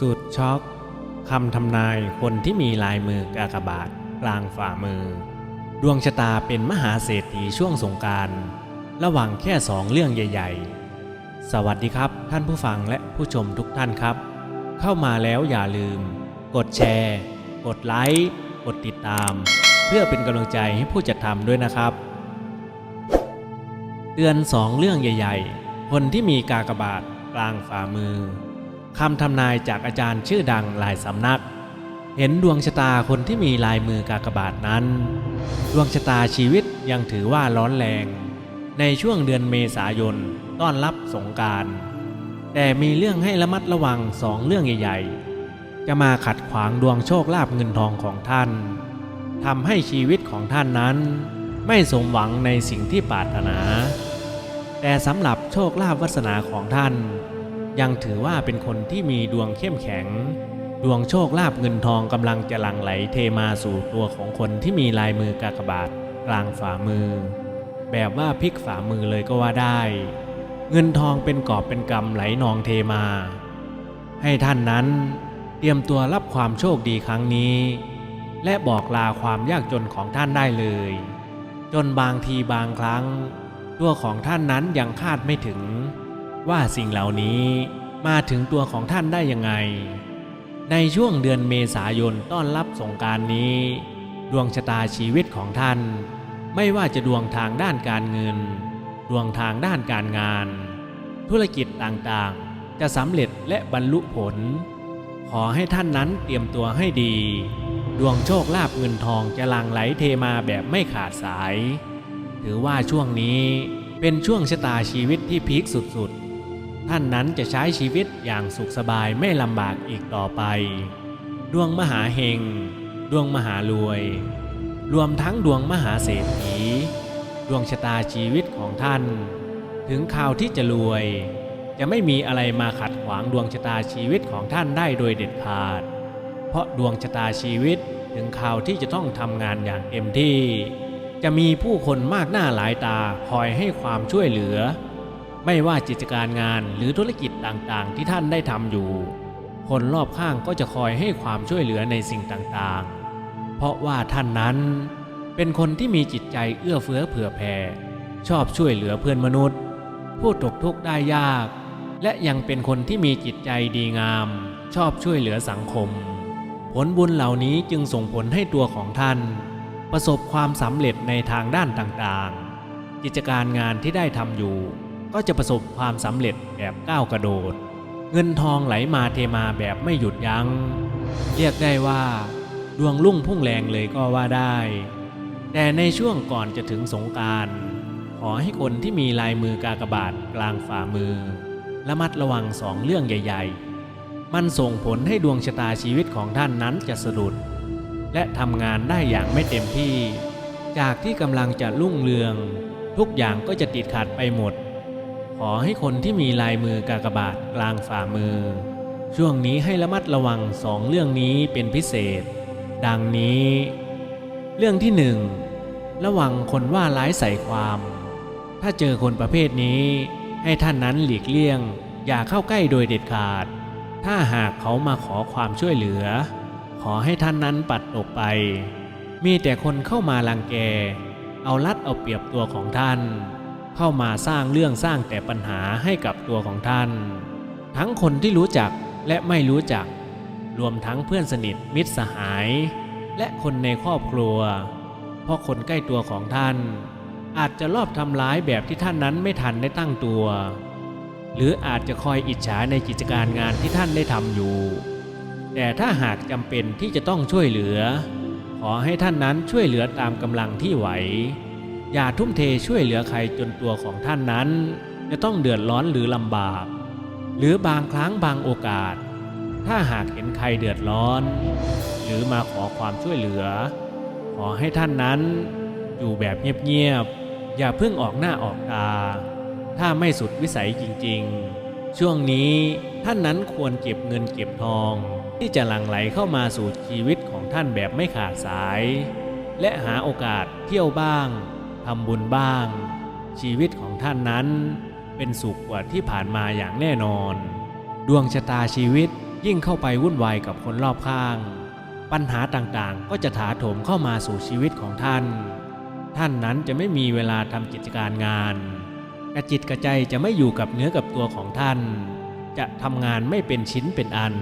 สุดช็อกคำทำนายคนที่มีลายมือกากบาทกลางฝ่ามือ ดวงชะตาเป็นมหาเศรษฐีช่วงสงการ ระหว่างแค่สองเรื่องใหญ่ ๆ สวัสดีครับท่านผู้ฟังและผู้ชมทุกท่านครับ เข้ามาแล้วอย่าลืม กดแชร์ กดไลค์ กดติดตาม เพื่อเป็นกำลังใจให้ผู้จัดทำด้วยนะครับ เตือนสองเรื่องใหญ่ ๆ คนที่มีกากบาทกลางฝ่ามือ คำทำนายจากอาจารย์ชื่อดังหลายสำนัก เห็นดวงชะตาคนที่มีลายมือกากบาทนั้น ดวงชะตาชีวิตยังถือว่าร้อนแรง ในช่วงเดือนเมษายนต้อนรับสงการแต่มีเรื่องให้ระมัดระวังสองเรื่องใหญ่ๆ จะมาขัดขวางดวงโชคลาภเงินทองของท่านทำให้ชีวิตของท่านนั้น ไม่สมหวังในสิ่งที่ปรารถนา แต่สำหรับโชคลาภวาสนาของท่าน ยังถือว่าเป็นคนที่มีดวงเข้มแข็ง ดวงโชคลาภเงินทองกำลังจะหลั่งไหลเทมาสู่ตัวของคนที่มีลายมือกากบาทกลางฝ่ามือ แบบว่าพลิกฝ่ามือเลยก็ว่าได้ เงินทองเป็นกอบเป็นกำไหลนองเทมา ให้ท่านนั้นเตรียมตัวรับความโชคดีครั้งนี้ และบอกลาความยากจนของท่านได้เลย จนบางทีบางครั้ง ตัวของท่านนั้นยังคาดไม่ถึง ว่าสิ่งเหล่านี้มาถึงตัวของท่านได้ยังไง ในช่วงเดือนเมษายนต้อนรับสงการนี้ ดวงชะตาชีวิตของท่าน ไม่ว่าจะดวงทางด้านการเงิน ดวงทางด้านการงาน ธุรกิจต่างๆ จะสำเร็จและบรรลุผล ขอให้ท่านนั้นเตรียมตัวให้ดี ดวงโชคลาภเงินทองจะหลั่งไหลเทมาแบบไม่ขาดสาย ถือว่าช่วงนี้เป็นช่วงชะตาชีวิตที่พีคสุดๆ ท่านนั้นจะใช้ชีวิตอย่างสุขสบายไม่ลำบากอีกต่อไป ดวงมหาเฮง ดวงมหารวย รวมทั้งดวงมหาเศรษฐี ดวงชะตาชีวิตของท่าน ถึงข่าวที่จะรวย จะไม่มีอะไรมาขัดขวางดวงชะตาชีวิตของท่านได้โดยเด็ดขาด เพราะดวงชะตาชีวิตถึงข่าวที่จะต้องทำงานอย่างเต็มที่ จะมีผู้คนมากหน้าหลายตาคอยให้ความช่วยเหลือ ไม่ว่ากิจการงานหรือธุรกิจต่างๆ ที่ท่านได้ทำอยู่ คนรอบข้างก็จะคอยให้ความช่วยเหลือในสิ่งต่างๆ เพราะว่าท่านนั้นเป็นคนที่มีจิตใจเอื้อเฟื้อเผื่อแผ่ ชอบช่วยเหลือเพื่อนมนุษย์ ผู้ตกทุกข์ได้ยาก และยังเป็นคนที่มีจิตใจดีงาม ชอบช่วยเหลือสังคม ผลบุญเหล่านี้จึงส่งผลให้ตัวของท่าน ประสบความสำเร็จในทางด้านต่างๆ กิจการงานที่ได้ทำอยู่ ก็จะประสบความสำเร็จแบบก้าวกระโดด เงินทองไหลมาเทมาแบบไม่หยุดยัง้ง เรียกได้ว่า ดวงรุ่งพุ่งแรงเลยก็ว่าได้ แต่ในช่วงก่อนจะถึงสงการขอให้คนที่มีลายมือกากบาทกลางฝ่ามือระมัดระวังสองเรื่องใหญ่ ๆ มันส่งผลให้ดวงชะตาชีวิตของท่านนั้นจะสะดุด และทำงานได้อย่างไม่เต็มที่ จากที่กำลังจะรุ่งเรือง ทุกอย่างก็จะติดขัดไปหมด ขอให้คนที่มีลายมือกากบาทกลางฝ่ามือ ช่วงนี้ให้ระมัดระวังสองเรื่องนี้เป็นพิเศษ ดังนี้ เรื่องที่หนึ่งระวังคนว่าร้ายใส่ความ ถ้าเจอคนประเภทนี้ ให้ท่านนั้นหลีกเลี่ยง อย่าเข้าใกล้โดยเด็ดขาด ถ้าหากเขามาขอความช่วยเหลือ ขอให้ท่านนั้นปัดตกไป มีแต่คนเข้ามาลังแก เอาลัดเอาเปรียบตัวของท่าน เข้ามาสร้างเรื่องสร้างแต่ปัญหาให้กับตัวของท่าน ทั้งคนที่รู้จักและไม่รู้จัก รวมทั้งเพื่อนสนิทมิตรสหาย และคนในครอบครัว เพราะคนใกล้ตัวของท่าน อาจจะลอบทำร้ายแบบที่ท่านนั้นไม่ทันได้ตั้งตัว หรืออาจจะคอยอิจฉาในกิจการงานที่ท่านได้ทำอยู่ แต่ถ้าหากจำเป็นที่จะต้องช่วยเหลือ ขอให้ท่านนั้นช่วยเหลือตามกำลังที่ไหว อย่าทุ่มเทช่วยเหลือใครจนตัวของท่านนั้น จะต้องเดือดร้อนหรือลำบาก หรือบางครั้งบางโอกาส ถ้าหากเห็นใครเดือดร้อน หรือมาขอความช่วยเหลือ ขอให้ท่านนั้น อยู่แบบเงียบๆ อย่าเพิ่งออกหน้าออกตา ถ้าไม่สุดวิสัยจริงๆ ช่วงนี้ท่านนั้นควรเก็บเงินเก็บทอง ที่จะหลั่งไหลเข้ามาสู่ชีวิตของท่านแบบไม่ขาดสาย และหาโอกาสเที่ยวบ้าง ทำบุญบ้าง ชีวิตของท่านนั้น เป็นสุขกว่าที่ผ่านมาอย่างแน่นอน ดวงชะตาชีวิตยิ่งเข้าไปวุ่นวายกับคนรอบข้าง ปัญหาต่างๆก็จะถาโถมเข้ามาสู่ชีวิตของท่าน ท่านนั้นจะไม่มีเวลาทำกิจการงาน กระจิตกระใจจะไม่อยู่กับเนื้อกับตัวของท่าน จะทำงานไม่เป็นชิ้นเป็นอัน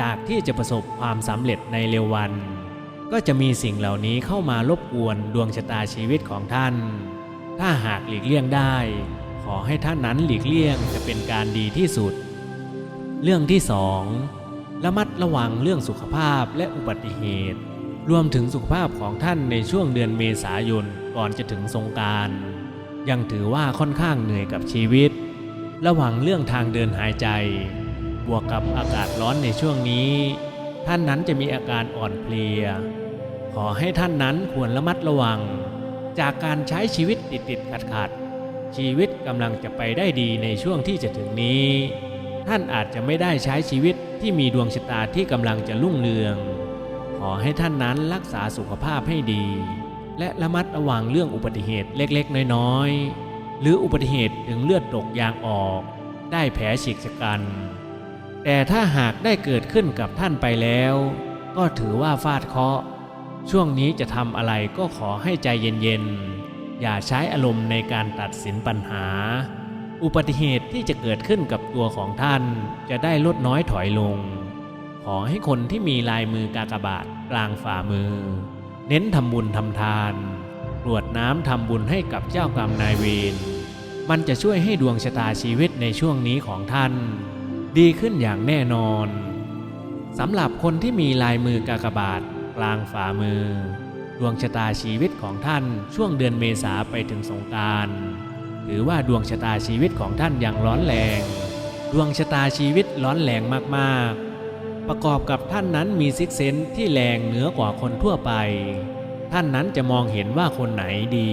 จากที่จะประสบความสำเร็จในเร็ววัน ก็จะมีสิ่งเหล่านี้เข้ามารบกวนดวงชะตาชีวิตของท่าน ถ้าหากหลีกเลี่ยงได้ ขอให้ท่านนั้นหลีกเลี่ยงจะเป็นการดีที่สุด เรื่องที่สองระมัดระวังเรื่องสุขภาพและอุบัติเหตุ รวมถึงสุขภาพของท่านในช่วงเดือนเมษายนก่อนจะถึงสงการยังถือว่าค่อนข้างเหนื่อยกับชีวิต ระว่างเรื่องทางเดินหายใจ บวกกับอากาศร้อนในช่วงนี้ ท่านนั้นจะมีอาการอ่อนเพลีย ขอให้ท่านนั้นควรระมัดระวัง จากการใช้ชีวิตติดติดขัดขัดชีวิตกำลังจะไปได้ดีในช่วงที่จะถึงนี้ ท่านอาจจะไม่ได้ใช้ชีวิตที่มีดวงชะตาที่กำลังจะรุ่งเรือง ขอให้ท่านนั้นรักษาสุขภาพให้ดี และระมัดระวังเรื่องอุบัติเหตุเล็กๆ น้อยๆ หรืออุบัติเหตุถึงเลือดตกยางออก ได้แผลฉีกชะกัน แต่ถ้าหากได้เกิดขึ้นกับท่านไปแล้ว ก็ถือว่าฟาดเคาะ ช่วงนี้จะทำอะไรก็ขอให้ใจเย็นๆ อย่าใช้อารมณ์ในการตัดสินปัญหา อุบัติเหตุที่จะเกิดขึ้นกับตัวของท่านจะได้ลดน้อยถอยลง ขอให้คนที่มีลายมือกากบาทกลางฝ่ามือ เน้นทำบุญทำทานกรวดน้ำทำบุญให้กับเจ้ากรรมนายเวรมันจะช่วยให้ดวงชะตาชีวิตในช่วงนี้ของท่าน ดีขึ้นอย่างแน่นอนสำหรับคนที่มีลายมือกากบาทกลางฝ่ามือ ดวงชะตาชีวิตของท่านช่วงเดือนเมษาไปถึงสงกรารถือว่าดวงชะตาชีวิตของท่านยังร้อนแรง ดวงชะตาชีวิตร้อนแรงมากๆ ประกอบกับท่านนั้นมีซิกเซนที่แรงเหนือกว่าคนทั่วไป ท่านนั้นจะมองเห็นว่าคนไหนดี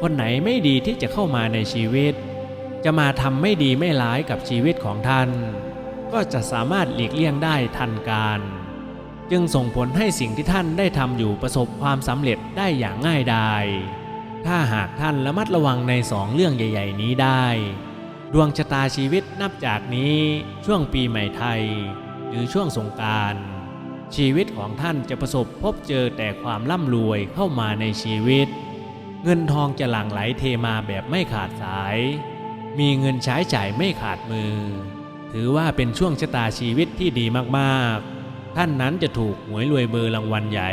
คนไหนไม่ดีที่จะเข้ามาในชีวิต จะมาทำไม่ดีไม่ร้ายกับชีวิตของท่าน ก็จะสามารถหลีกเลี่ยงได้ทันการ จึงส่งผลให้สิ่งที่ท่านได้ทำอยู่ประสบความสำเร็จได้อย่างง่ายดายถ้าหากท่านระมัดระวังในสองเรื่องใหญ่ ๆ นี้ได้ ดวงชะตาชีวิตนับจากนี้ช่วงปีใหม่ไทย หรือช่วงสงการชีวิตของท่านจะประสบพบเจอแต่ความร่ำรวยเข้ามาในชีวิต เงินทองจะหลั่งไหลเทมาแบบไม่ขาดสาย มีเงินใช้จ่ายไม่ขาดมือ ถือว่าเป็นช่วงชะตาชีวิตที่ดีมากๆ ท่านนั้นจะถูกหวยรวยเบอร์รางวัลใหญ่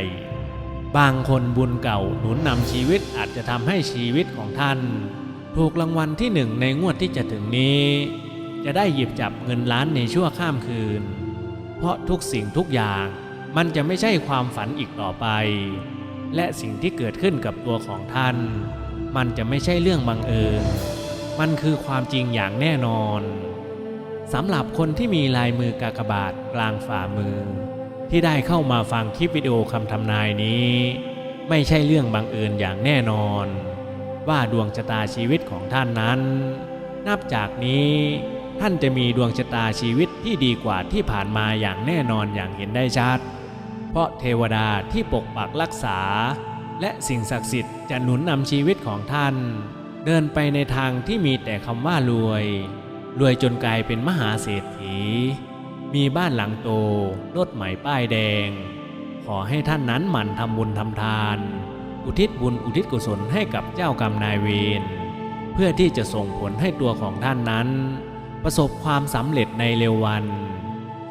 บางคนบุญเก่าหนุนนำชีวิตอาจจะทำให้ชีวิตของท่าน ถูกรางวัลที่หนึ่งในงวดที่จะถึงนี้ จะได้หยิบจับเงินล้านในชั่วข้ามคืน เพราะทุกสิ่งทุกอย่างมันจะไม่ใช่ความฝันอีกต่อไป และสิ่งที่เกิดขึ้นกับตัวของท่าน มันจะไม่ใช่เรื่องบังเอิญ มันคือความจริงอย่างแน่นอนสำหรับคนที่มีลายมือกากบาทกลางฝ่ามือ ที่ได้เข้ามาฟังคลิปวิดีโอคำทำนายนี้ ไม่ใช่เรื่องบังเอิญอย่างแน่นอน ว่าดวงชะตาชีวิตของท่านนั้น นับจากนี้ท่านจะมีดวงชะตาชีวิตที่ดีกว่าที่ผ่านมาอย่างแน่นอนอย่างเห็นได้ชัด เพราะเทวดาที่ปกปักรักษา และสิ่งศักดิ์สิทธิ์จะหนุนนำชีวิตของท่าน เดินไปในทางที่มีแต่คำว่ารวย รวยจนกลายเป็นมหาเศรษฐี มีบ้านหลังโตรถใหม่ป้ายแดง ขอให้ท่านนั้นหมั่นทำบุญทำทาน อุทิศบุญอุทิศกุศลให้กับเจ้ากรรมนายเวรเพื่อที่จะส่งผลให้ตัวของท่านนั้น ประสบความสำเร็จในเร็ววัน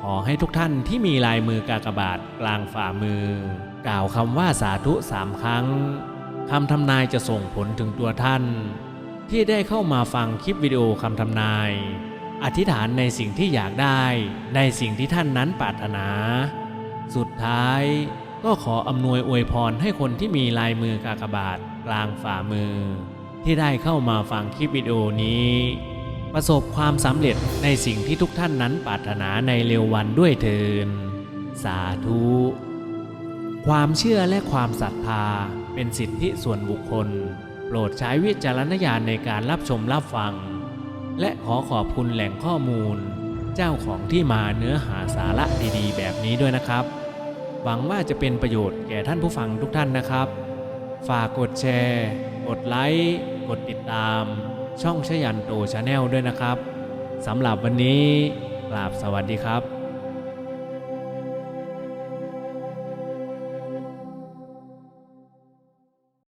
ขอให้ทุกท่านที่มีลายมือกากบาทกลางฝ่ามือ กล่าวคำว่าสาธุสามครั้ง คำทำนายจะส่งผลถึงตัวท่าน ที่ได้เข้ามาฟังคลิปวิดีโอคำทำนาย อธิษฐานในสิ่งที่อยากได้ในสิ่งที่ท่านนั้นปรารถนา สุดท้ายก็ขออำนวยอวยพรให้คนที่มีลายมือกากบาทกลางฝ่ามือ ที่ได้เข้ามาฟังคลิปวิดีโอนี้ ประสบความสำเร็จในสิ่งที่ทุกท่านนั้นปรารถนาในเร็ววันด้วยเทินสาธุ ความเชื่อและความศรัทธา เป็นสิทธิส่วนบุคคล โปรดใช้วิจารณญาณในการรับชมรับฟัง และขอขอบคุณแหล่งข้อมูล เจ้าของที่มาเนื้อหาสาระดีๆ แบบนี้ด้วยนะครับ หวังว่าจะเป็นประโยชน์แก่ท่านผู้ฟังทุกท่านนะครับ ฝากกดแชร์ กดไลค์ กดติดตาม ช่องชยันโตชาแนลด้วยนะครับสำหรับวันนี้กราบสวัสดีครับ